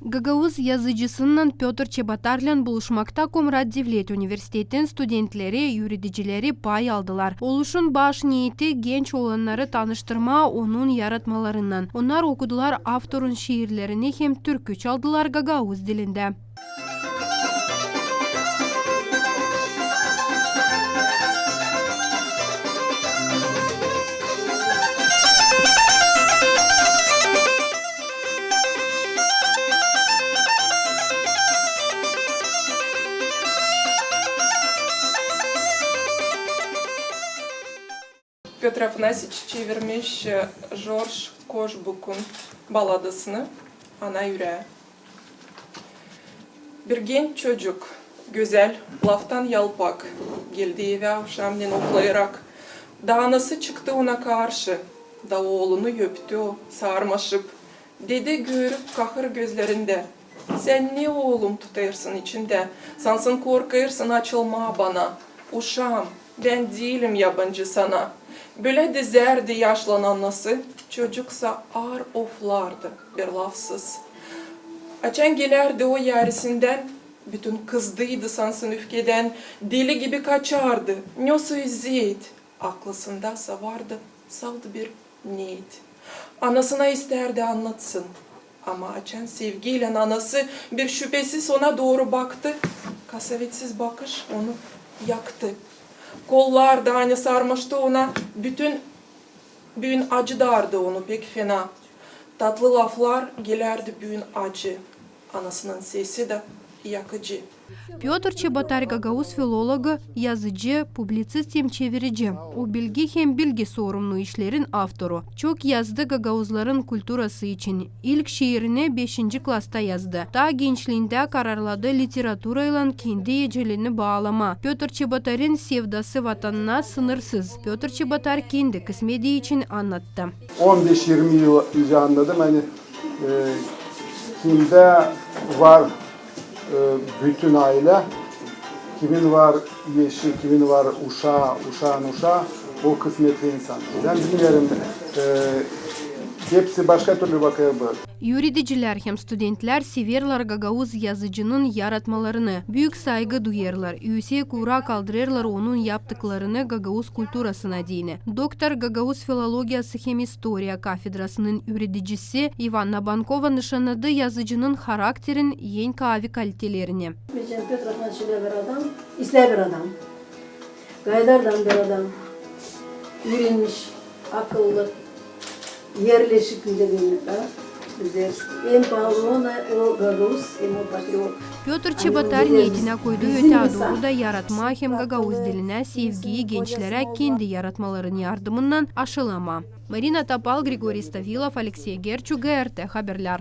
гагауыз язычысынын петр чебатарлин булушмакта комраддивлет университетін студенттери юридичилери пай алдылар. Ол үшін баш ниеті, генч оланнары таныштырма онун яратмаларынан Онар окудулар авторын шиирлерини хем түркүчө алдылар гагауз тилинде Piotr Afanasich çevirmiş George Koşbuk'un baladasını Ana Yüreğe. Bir genç çocuk, güzel, laftan yalpak, geldi eve akşamleyin oflayarak. Da anası çıktı ona karşı, da oğlunu öptü sarmaşıp. Dedi görüp kahır gözlerinde, sen ne oğlum tutuyorsun içinde, sansın korkuyorsun açılma bana. Uşam, ben değilim yabancı sana.'' Böyle dizerdi yaşlan anası, çocuksa ağır oflardı bir lafsız. Açan gelerdi o yerisinden, bütün kızdıydı sansın öfkeden, deli gibi kaçardı, ne söyleyit. Aklısında vardı, saldı bir niyet. Anasına isterdi anlatsın. Ama açan sevgiyle anası bir şüphesiz ona doğru baktı. Kasavetsiz bakış onu yaktı. Kollar da hani sarmıştı ona. Bütün büyün acı dardı onu pek fena. Tatlı laflar gelerdi büyün acı. Anasının sesi de якоджи. Петр Чеботарь Гагаус филологы, языджи, публицист тем чевериджи. У бельги хем бельги сорумну ишлерин автору. Чок язды Гагаузларын культурасы için. Ильк шиирине 5 класта язды. Та Ta карарлады литература илан кинди ежелені баалама. Петр Чеботарин севдасы ватанна сынырсыз. Петр Чеботар кинди kısmedi ичин аннатты. 15-20 yıl üzerinde de beni вар bütün aile, kimin var yeşi, kimin var uşağı, uşağın uşağı, o kısmetli insan. Bilmiyorum, e, hepsi başka türlü bakıyor bu. Yürüticiler hem studentler severler Gagauz yazıcının yaratmalarını. Büyük saygı duyarlar. Yüksek uğra kaldırırlar onun yaptıklarını Gagauz kulturasına dini. Doktor Gagauz Filologiyası hem İstoria kafedrasının yürüticisi Ivana Bankova nişanladı yazıcının karakterin en kavi kalitelerini. Mesela Petr öyle bir adam, isler bir adam. Gaydar'dan bir adam. Yürünmüş, akıllı, yerleşikliğini Петр Чеботарь көйді өте адуғы да яратма һәм гагауз диленә севгии генчләрә kindi яратмаларын ярдымыннан ашылама. Марина Тапал, Григорий Ставилов, Алексей Герчу, ГРТ Хаберлар.